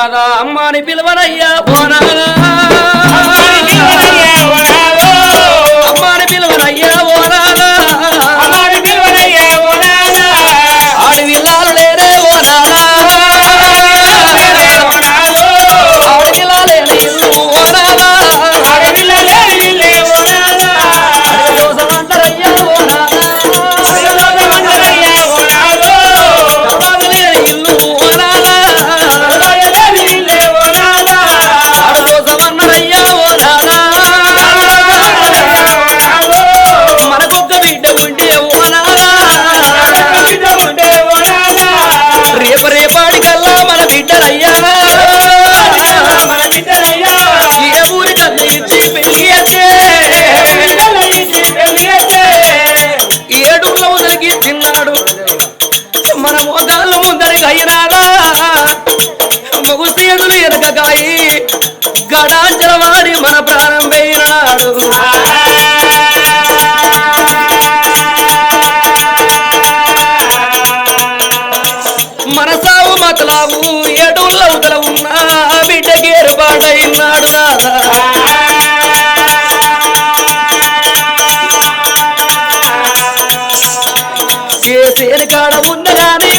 పోనాదా అమ్మాని పిలవనయ్యా పోనాదా మన మోదాలు ముందరి అయినాడా ముగుసేదులు ఎనకగాయి గడాచరవాడి మన ప్రాణం పోయినాడు మన సావు మతలావు ఏడుల ఉన్నా. ఎనకాడ ఉన్నదాని